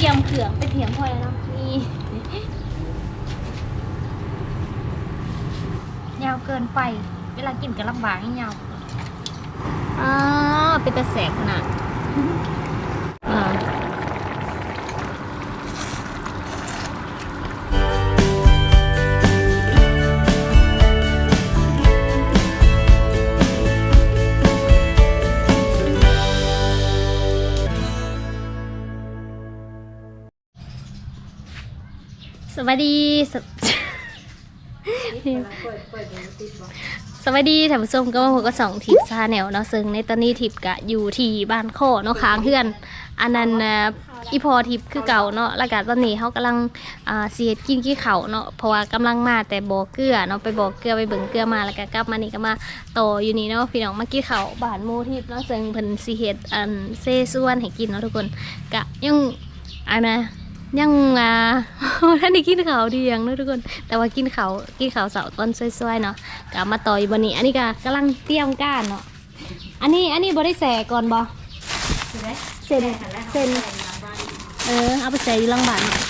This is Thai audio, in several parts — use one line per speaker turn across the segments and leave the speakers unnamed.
เตรียมเขื่องไปเทียมพอแล้วเนาะนี่ยาวเกินไป เวลากินก็ลำบากนี่ยาวอ๋อเป็นตะแสกขนาด วัสดีสวสวัสดีท่านผู้ชมก็มาพบกับสองทิปซาแนวเนาะซึ่งในตอนนี้ทิปกะอยู่ที่บ้านโคเนาะค้างเพื่อน อันนั้นน่ะอีพอทิปคือเก่าเนาะแล้วก็ตอนนี้เขากำลังอ่าเสียกินขี้เขาวเนาะเพราะว่ากำลังมาแต่บ่อเกลือเนาะไปบ่อเกลือไปเบิ่งเกลือมาแล้วก็กลับมานี่ก็มาต่ออยู่นี่เนาะพี่น้องมากินเขาวบ้านหมูทิปเนาะซึ่งเพิ่นสิเฮ็ดอันเซส่วนให้กินเนาะทุกคนกะยังอันนะ ยังอ่าท่านได้กินข้าวเดียงเนอะทุกคน แต่ว่ากินข้าวกินข้าวเสาร์ต้นสวยๆเนาะกลับมาต่อยบนนี้ อันนี้ก็กำลังเตรียมก้านเนาะ อันนี้อันนี้บได้แสก่อนบ่เส้นเส้นเออเอาไปใส่อยู่หลังบ้านเนาะ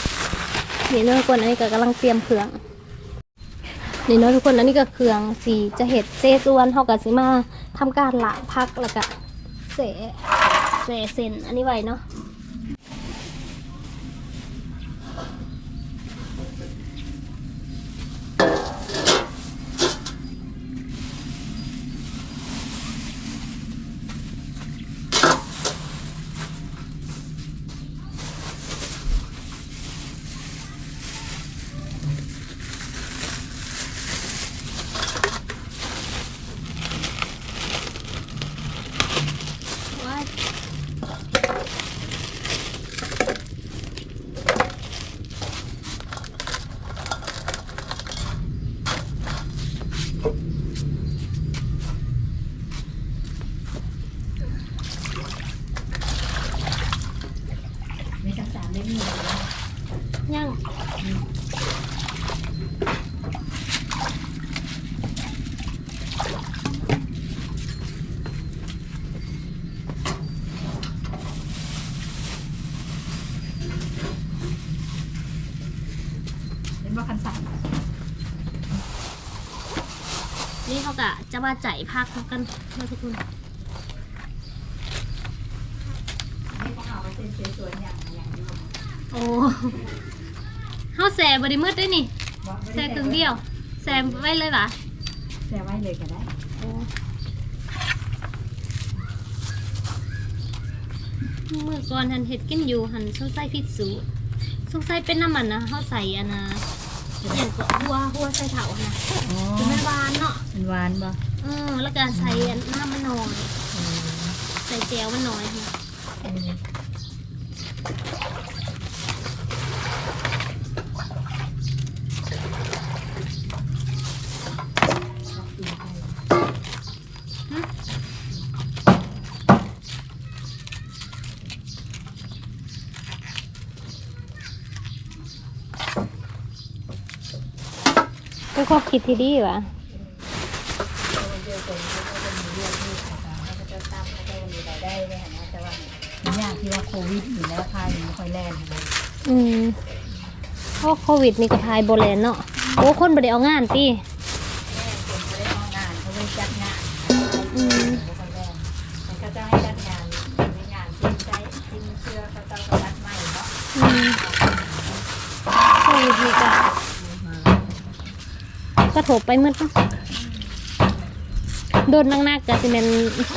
นี่เนอะทุกคนอันนี้ก็กำลังเตรียมเครื่อง นี่เนอะทุกคนอันนี้ก็เครื่องสีจะเห็ดเซส่วนเขากับสิมาทำการล้างพักแล้วก็เสเสเส้นอันนี้ไว้เนาะ ว่า
ไม่จักสามไม่มี
ยัง
เป็นว่าคันสาม
นี่เขากะ จะมาจ่ายพักกันนะทุกคน
ไม่ต้องเอาไปเส้นสวยๆอย่างอย่างนี้
โอ้เขาแสบริมืดด้วยนี่แสกึ่งเดียวแสไว้เลยปะ
แซ่ไว้เลยก็ได้
เมื่อก่อนหันเห็ดกินอยู่หันสงสัยผิดสูตรสงสัยเป็นน้ำมันนะเขาใส่อันนะ อย่างก็หัวหัวใส่เถานะ
อ๋อ
คือมันหวานเนาะ
มันหวานบ่
เออแล้วก็ใส่นน้ำมันน้อย ใส่แจวมันน้อย ค่ะเป็นความคิดที่ดีว่ะ
ได้เลยนะแต่ว่ามันยากที่ว่าโควิดอยู่แล้วพายไม่ค่อยแล่นนะ
อืมเพราะโควิดนี่ก็ทายโบแลนเนาะโอ้คนบ่ได้เอางานตี
ไม่ได้ทำงานเขาไม่จัดงาน
อืม
ไม่ค่อยแล่นมันก็ ก็รัดไม่เนาะ
อืมโควิดนี่ก็ก็ถบไปมืดเนาะโดนนักๆก็สิเป็น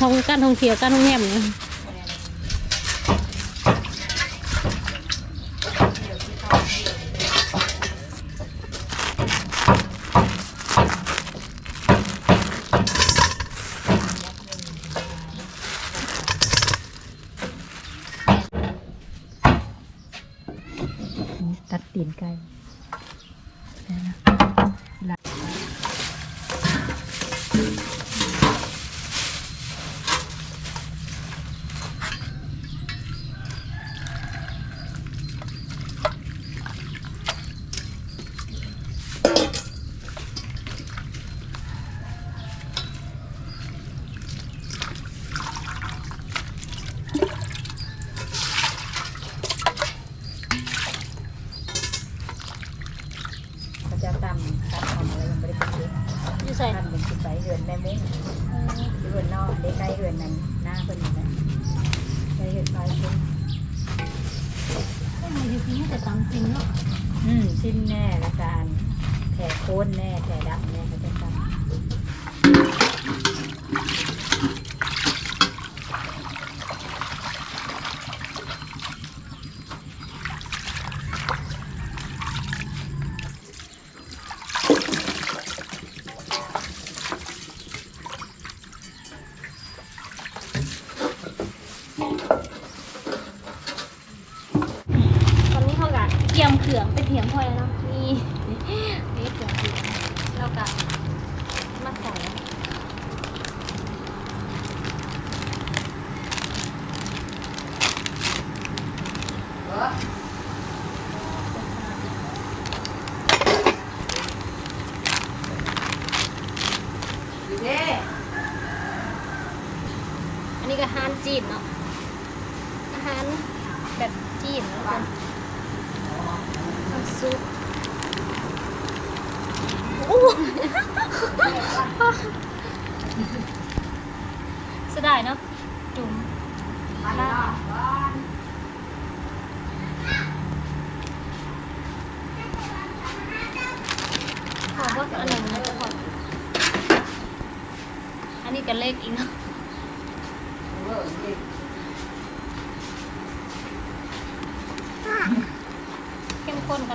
ท่องการท่องเที่ยวการท่องแง่มเนี่ย
Thank you.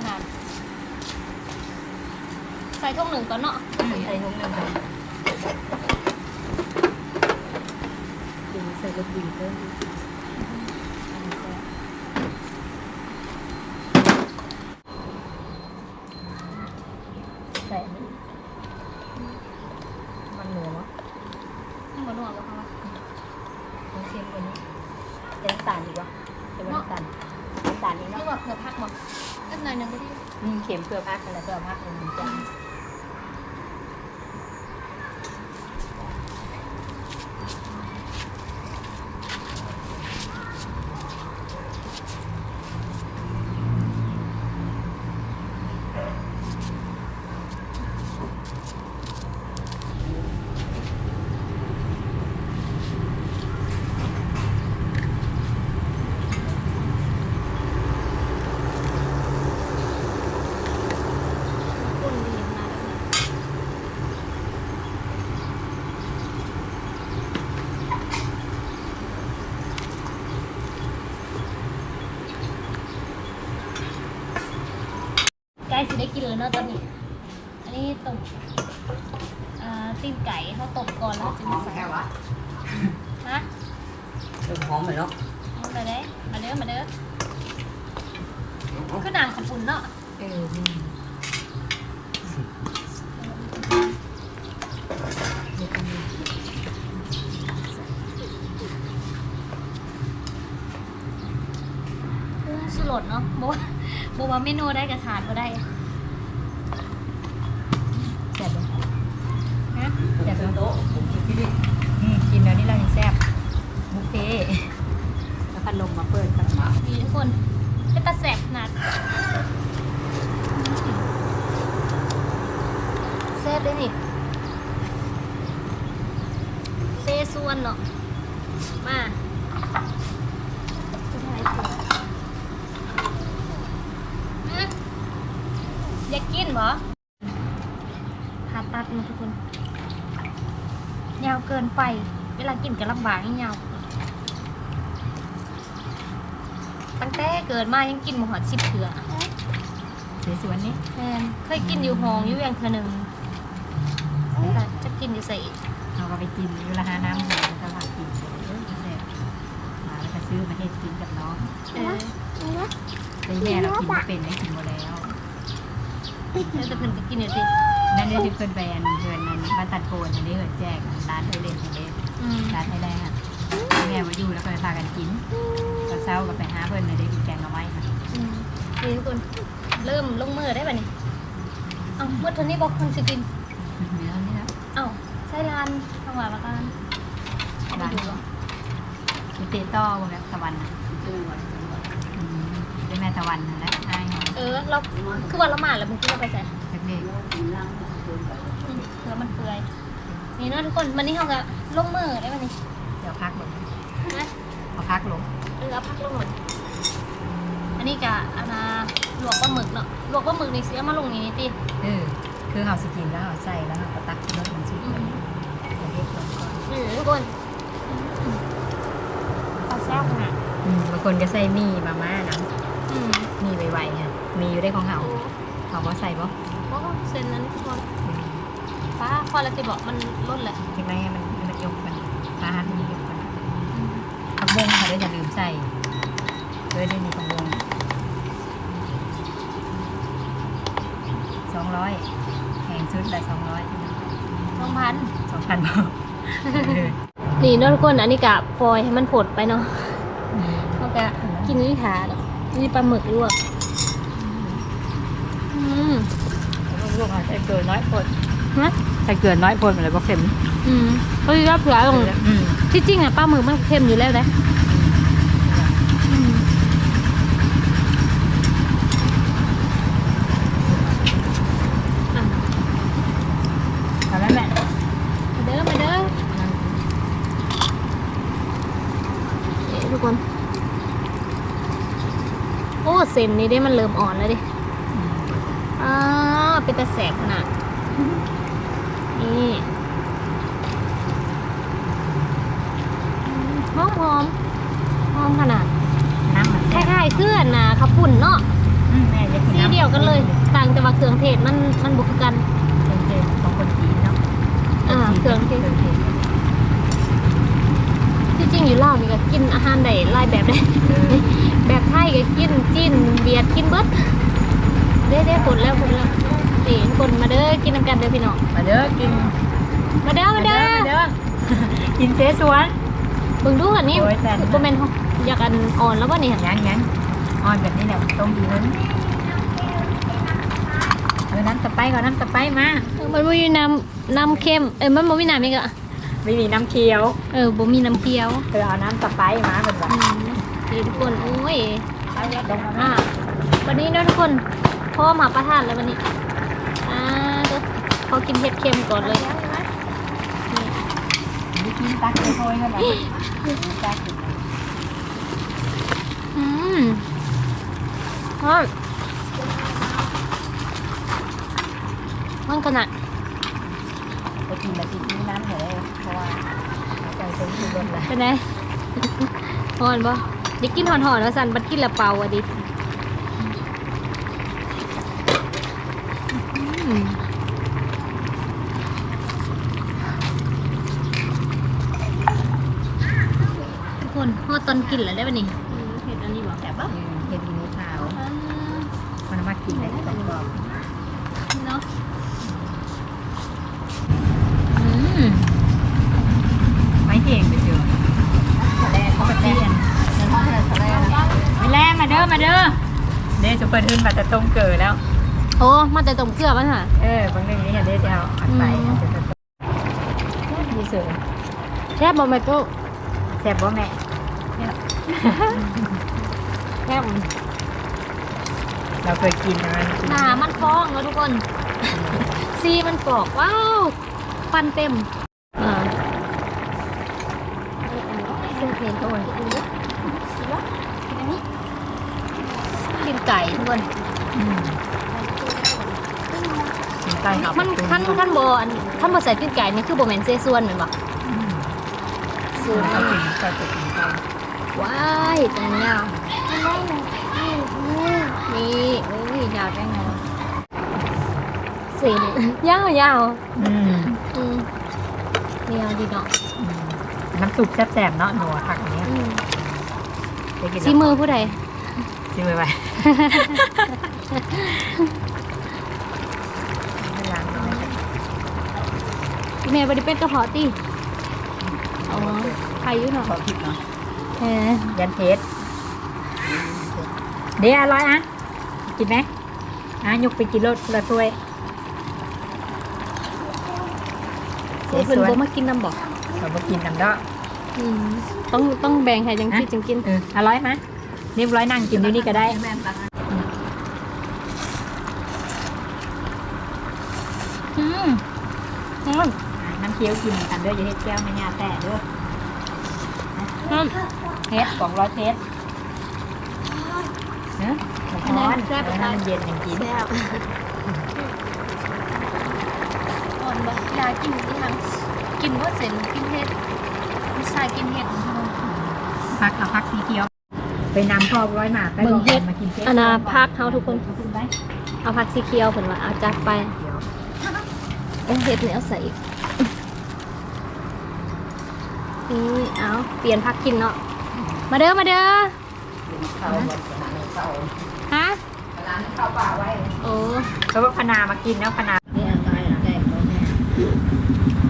ข
นาด ใส่ท่งหนึ่งก่อนเนาะ
ใส่ถุงหนึ่งดูใส่รถบินเพิ่มอันนี้แซ่บใส่อันนี้มันหนัวมั้ง
มันหนัวกว่าเขาวะ
มันเค็มกว่านี้เป็นน้ำตาลดีกว่าเป็นน้ำตาลน้ำตาลนี่
หรื
เนาะ
อว่าเผื่อพักมั้งก็หน่อยหนึ่งก็ได้
อืมเค็มเพื่อพักอะไรเพื่อพักมันจะ
ข้นดีขนาดนั้น ใกล้สิได้กินเลยเนาะตอนนี้ อันนี้ต้มอ่าตีนไก่เขาต้มก่อนแล้วจะมาใส่ฮะ
เริ่มหอมเลยเนาะ
เอามาเด้อมาเด้อมาเด้อคือน้ำขับปุ่นเนาะ
เออนี่
สุรสเนาะบอกว่าบอกว่า เมนูได้กับขาดก็ได้
แซ่บเลย
นะ
แซ่บเลย
โต๊ะผมกินที่นี่
อืมกินแล้วนี่เรายังแซ่บบุฟเฟ่แล้วพัดลมมาเปิดกันมา
มีทุกคนเป็นตาแสบขนาดแซ่บเลยนี่เซส่วนเนาะมาจะถ่ายเสืออื้ออยากกินบ่ผ่าตัดมาทุกคน ยาวเกิน ไป เวลากินก็ลำบากยิ่งยาวตั้งแต่เกิดมายังกินหมูหอดสิบเถื่อ
เดี๋ยวสวนนี้
แม่นเคยกินอยู่หองอยู่เวียงเถื่อหนึ่งแล้วก็จะกินอยู่ใส่อีก
เราก็ไปกินเวลาหาน้ำหอยตลาดกินเออแซ่บมาแล้วก็ซื้อมาให้กินกับน้อง
เออ
แต่แม่เรากินไม่เป็นได้กินหมดแล้ว
แล้วแต่เพิ่นก็กินอยู่ดิ
นั่นได้ที่เพิ่นไปอันเดือนนั้นบ้านตัดโกนอันนี้เหินแจกร้านเอเลนเฮเลน
อืม
ร้านไทยแลนด์แม่มาอยู่แล้วก็ไปพากันกินตอนเช้าก็ไปหาเพิ่นเลยได้กินแกงหน่อไม้ค่ะ
อืมนี่ทุกคนเริ่มลงมือได้ป่ะนี่เอ้าเมื่อเทานี้บอกคนสิกิน
เนื้อนี่นะ
เอ้าใช่ร้านทางหวานละกันร้านอยู่บ่
มีเตต้อวงแบบตะวันนะ
ตู้ไว้จังหวะ
อืมเป็นแม่ตะวันนะและอ้าย เนาะ
เออเราคือวันละหมาดแล้วมึงกินเราไปใส่
เด็ก
กินล่างเดินไป
อืมเผื่อมันเปื่อย
ๆ
นี่เนาะทุกคนวันนี้เขาก็ลงมือได้วันนี้
เดี๋ยวพักลง
นะ
เอาพักลง
เรือพักลงหมดอันนี้กะอานาลวกปลาหมึกเนาะลวกปลาหมึกนี่เสียมาลงอย่างนี้ติ
เออคือเฮาสิกินแล้วเฮาใส่แล้วเฮาก็ตักขึ้นรถมันสิ
อืม
เดี๋ยวเฮ็ดลงก่อน
อืมทุกคนปลาแซ่บขนาด
อืมบางคนก็ใส่มีมาม่านะ
อืม
มีไวๆเนี่ย มีอยู่ได้ของเฮาเฮาบ่ใส่บ่
โอ้เส้นนั้นทุกคนป้าพอแล้วติบอกมันลดแหละ
จังไดให้มันให้มันยกกันปลาหันมันยกกันผักบงค่ะเด้ออย่าลืมใส่เออได้มีผักบง200แพงสุดละ200
สองพัน
2,000บ่เออ
นี่เนาะทุกคนอันนี้กะปล่อยให้มันผดไปเนาะเขากะกินนิทาเนาะนี่ปลาหมึกลวกอืม
ลวกใส่เกลือน้อยพด
นะ
ใส่เกลือน้อยพดมันเลยบ่เค็ม
อืมเฮ้ยรับเผื่อลงที่จริงอะปลามึกมันเค็มอยู่แล้วนะอืมอะ
ทำแม่
มาเด้อมาเด้อทุกคนโอ้เส้นนี้ได้มันเริ่มอ่อนแล้วดิอ่า เป็นตะแสบขนาดนี่หอมหอมหอมขนาด
น้ำมัน
ค
แซ่บ
ล้ายๆเคลื่อนนะขับปุ่นเนาะ
อืมแม่จะกิน
สี
น้ำ
เดียวกันเลยต่างแต่ว่าเครื่องเทศมันมันบุกกัน
เครื่องเทศของคนจีนเนาะ
อ่าเครื่องเทศ
เครื่องเทศ
ที่จริงอยู่ลาวนี่ก็กินอาหารได้หลายแบบเลย
เออ
แบบไทยก็กินจีนเบียดกินเบิดเด้เด้ผลแล้วผลแล้วสี คนมาเด้อกินน้ำกันเด้อพี่น้อง
มาเด้อกิน
มาเด้อมาเด้อ
มาเด้อกินเสสวน
เบิ่งดูค่ะนี่
โอ้ยแต่
บ่แม่นอยากอันอ่อนแล้วบ่นี่
ยังยังอ่อนแบบนี้แหละต้มดีนั้นเออน้ำสไปร์ก่อนน้ำสไปร์มา
เออมันบ่มีน้ำน้ำเค็มเอ้ยมันบ่มีน้ำอีกอะ
ไม่มีน้ำเคี้ยว
เออบ่มีน้ำเคี้ยว
เธอเอาน้ำสไปร์มาเป็นแบบ
อืมนี่ทุกคนโอ้ย
เอาเยอะลงมา
อะวันนี้เนาะทุกคนพ่อมาประทานแล้ววันนี้อ่าเด้อ เขากินเห็ดเค็มก่อนเลยนี่
ดิกินตักไปโอยกันแบบตักกิน
อืมฮอดมันขนาด
ไปกินมากินน้ำเหรอเพราะว่าใจเต้นคือรถแหละ
เป็นไงหอนบ่เด็กกินหอนหอนว่าสันบัดกินละเปล่าอะดิอืมทุกคนฮอด ตอนกินแล้วได้ป่ะนี่เห็ดอันนี้บอกแซ่บปะ
เห็ดมีขาว
อ่า
มันมากินได้กรอบ
เนาะอืม
ๆไม่เก่งไปเจอทะเลเขาไปเต้นนั่นเขาไปทะเลนะไม่แล่มาเด้อมาเด้อเด้จะเปิดขึ้นมาจะต้มเกลือแล้ว
โอ้มาแต่ต้มเกลือป่ะค่ะ
เออบางเรื่องนี้เห็นได้จะเอาอัดไป
อืม
จะจะดีเสือ
แซ่บบ่แม่ก็
แซ่บบ่แม่
แซ่บ
เราเคยกินนะมันกิน
หนามันฟองแล้วทุกคน ซีมันกรอก ว้าวฟันเต็มอ่าเส้นเพลนโอ้ยกินไก่ทุกคน
อืมกินไก่ครับ
มันขั้นขั้นบอันขั้นบใส่กินไก่นี่คือโบแมนเซส่วนเหมือนปะ
อืม
ส่วน
เรากินไก่จะกินไก่
ว้ายแต่เงานี่โอ้ยยาวจังเลยสียาวยาว
อืม
อืมยาวดีเนาะ
อืมน้ำซุปแซ่บๆเนาะหนัวผักอย่างเงี้ย
อืม
ได้กิน
ซีมือผู้ใด
ซีมือไปไม่ล้างไม่ได้
แม่บริเป็นกระเพาะตีอ๋อใครอยู่เนาะ
ขอผิดเนาะ
เออ
ยันเทสเดี๋ยวอร่อยอะกินไหมอะยกไปกินรถละถ้วย
เพิ่นบ่มากินน้ำบอก
เราไปกินน้ำเด้อ
อืมต้องต้องแบ่งให้จังซี่จังกิน
เอออร่อยไหมเรียบร้อยนั่งกินอยู่นี่ก็ได้
อืมอืม
น้ำเคี้ยวกินกันเด้ออย่าเฮ็ดแก้วไม่ยาแต่เด้อ
อืม
เฮ็ดสองร้อยเฮ็ดเนาะมันร้อน
แซ่บ
เออให้มันเย็นอย่างกิน
แซ่บอ่อนบ่อยากกินที่ทางกินว่าเสร็จกินเห็ดไม่ใช่กินเห็ด
พักเอาพักสีเขียว ไปนำพ่อร้อยหมาไป
เบิ่งเฮ็ด
มากินเฮ็ด
อันน่ะพักเฮาทุกคน
เอาขึ้นไป
เอาผักสีเขียวเพิ่นว่าเอาจัดไป
เดี๋ยว
โอ้เห็ดนี่เอาใส่อีกนี่เอาเปลี่ยนผักกินเนาะ มาเด้อมาเด้อ
เขาเขา
ฮะ
ร้านข้าวปลาไว้
โอ้
เพราะว่าพนามากินแล้วพนา
เนี่ยตายแดงเลยเนี่ย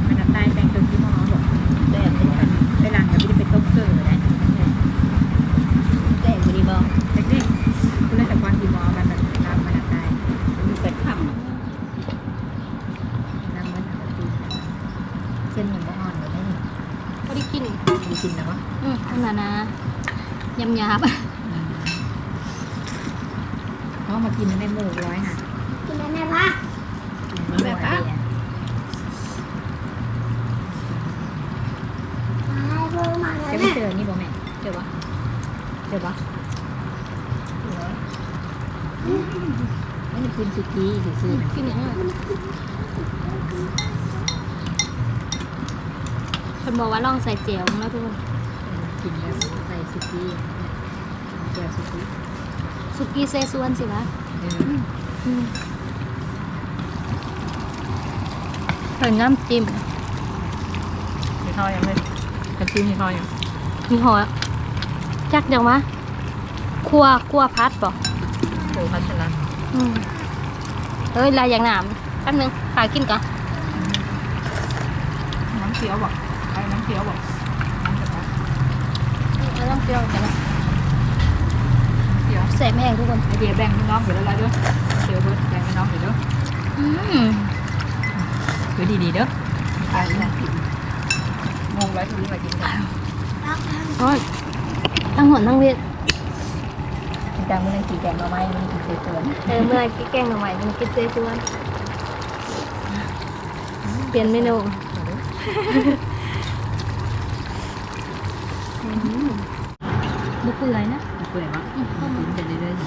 มันจะตายแปลงตัวที่หมอบอก
แดงเป็นพัน
ไปหลังจะไม่ได้ไปต้มเกลือนะ
แดงพอดีบ้าง
เด็กๆคุณเล่นแต่ความที่หมอมันแบบน้ำมันจะตาย
มีเป็ดข้าม
น้ำมันจะตีเส้นยังไม่อ่อนเลยนี่
บ่ได้ กิน
มีกินนะวะ
อืมอันนั้นนะยำยาบ
เพราะมากินในหมูร้อยค่ะ
กินได้แม่พัก
มันแบบอะ
จะไม่เจอนี่บ่แม่เจอปะเจอปะไม่ได้กินสุกี้ซื่อๆ
กินอย่างนั้น คนบอกว่าลองใส่เจียวแล้วทุกคน
กินแล้วใส่สุกี้แก้วสุกี้
สุกี้เซซวนสิวะ
เออ
อืมเพิ่นน้ำจิ้ม
มีทอยังเลยกระจิ้มมีทอยัง
มีหอจักจังวะครัวครัวพัดบอก
โอ้พัชรัน
อืมเฮ้ยลายอย่างหนามแป๊บนึงขายกินก่อน
น้ำเขียวบอกไอ้น้ำเขี ยวบอกน้ำกระป๋อง
เราต้องเปรี้ยวกันนะ
เขียว
ใส่แม่งทุกคน
ไอเดียแบ่งให้น้องอยู่แล้วละเด้อเขียวเบิร์ดแบ่งให้น้องอยู่เด้อ
อืม
คือดีๆเด้อไปนะงงไว้ทุกทีมากินกัน
โอ้ยตั้งหอนตั้งเวท
กินจังมันเลยสีแกงมาไหมมันกินเสือ
เออเมื่อกี้แกงหน่อไม้มันกินเซซวนเปลี่ยนเมนู บุกเปื่อยนะ
เปื่อยมั้ง
อืมเข้ามา
กินไปเรื่อยๆ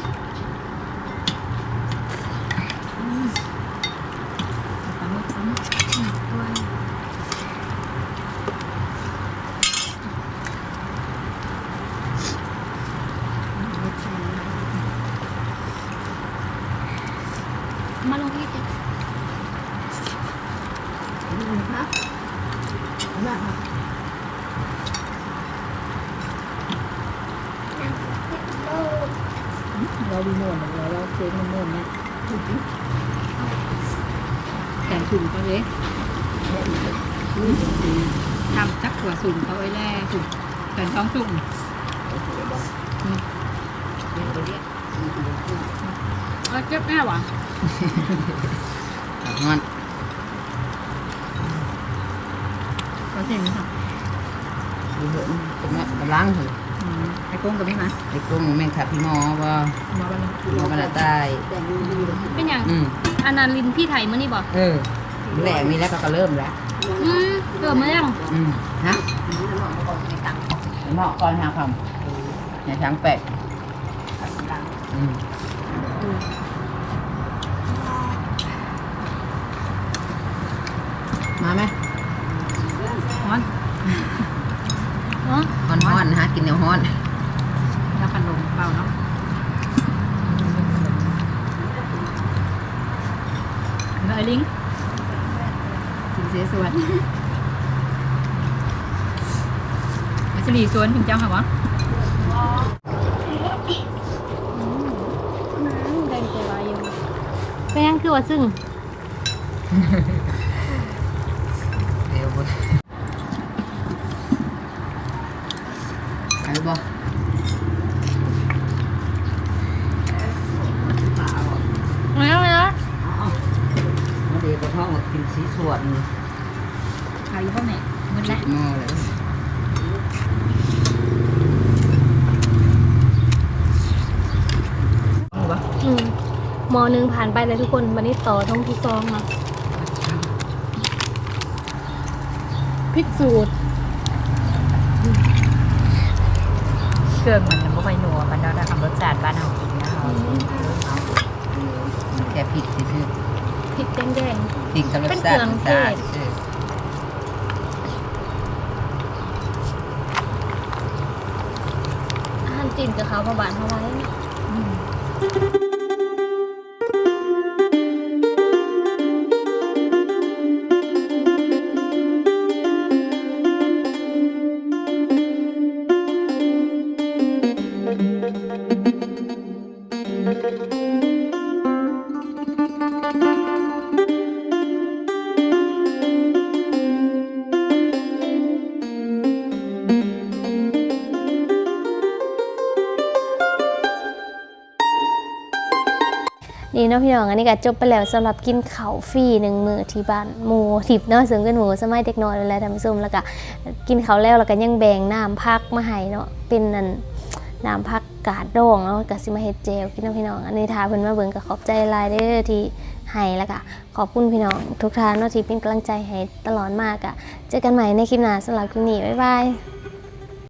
ปลาหมึกปลาหมึก
มาลงที่เจ็ ดี
โน่นเราเราเค้กมันโน่นเนี่ยแกงสุ่มเขาเลยทำจักหัวสุ่มเขาไว้แล่สุ่มแกงท้องสุ่มเอาเจ็บแน่หวะ
งอน
เขาเจ็บไหมคะ
ดูเหอะเป็นแม่กำลังเหร อ
อืมไอ้กุ้งกับไม่มา
ไอ้กุ้งแม่งขับพี่หมอว่า
หมอบ้าน
หมอมันละตาย
เป็นอย่าง
อืม
อันนั้นลินพี่ไทยมื่อนี่บอก
เออแหลกมีแล้วก็เริ่มแล้ว
อืมเกิดมายัง
อืมฮะเหมาะก่อนหาคำอย่าช้างแปดอืมมาไหม
ฮ้อน
เนาะ
ฮ้อนฮ้อนๆนะฮะกินเดี๋ยวฮ้อน
แล้วพันลมเบาเนาะเงยลิงถึงเสียสวนมัสลีส วนถึงเจ้าค่ะวะ
แดงใจวายอยู่เป็นยังคือว่าซึ่ง
เดี๋ยวบุญไปบ่
แล้วเลยนะ
อ๋อมาเดี๋ยวไปห้องกินสีสวน
ขายอยู่พ่อแม่มืดแล้ว
มอเลย
หมูปะ
อืมมอหนึ่ง ผ่านไปเลยทุกคนวันนี้ต่อท้องที่ซองมาพริกสูตร
เครื่องมันยังบ่ค่อยนัวมันเนาะถ้าทำรสชาติบ้านเฮากินนะเฮา
แค่พริกซื่อ
พริกแดง
ๆพริกกับรสชาติ
เป็นเครื่องเทศ
ซื่อ
ๆอาหารจีนกับเขาวมาบานเท่าไหร่ นี่เนาะพี่น้องอันนี้ก็จบไปแล้วสำหรับกินข้าวฟรีหนึ่งมือที่บ้านหมูทิพเนาะซึ่งเป็นหมูสมัยเด็กน้อยนั่นแหละท่านผู้ชมแล้วก็กินข้าวแล้วแล้วก็ยังแบ่งน้ำพักมาให้เนาะเป็นนั่นน้ำพักกาดดองเนาะก็สิมาเฮ็ดเจลกินนาะพี่น้องอันนี้ทาเพิ่นมาเบิ่งก็ขอบใจลายเด้อที่ ให้แล้วก็ขอบคุณพี่น้องทุกท่านที่เป็นกำลังใจให้ตลอดมากอะเจอกันใหม่ในคลิปหน้าสำหรับคลิปนี้บ๊ายบาย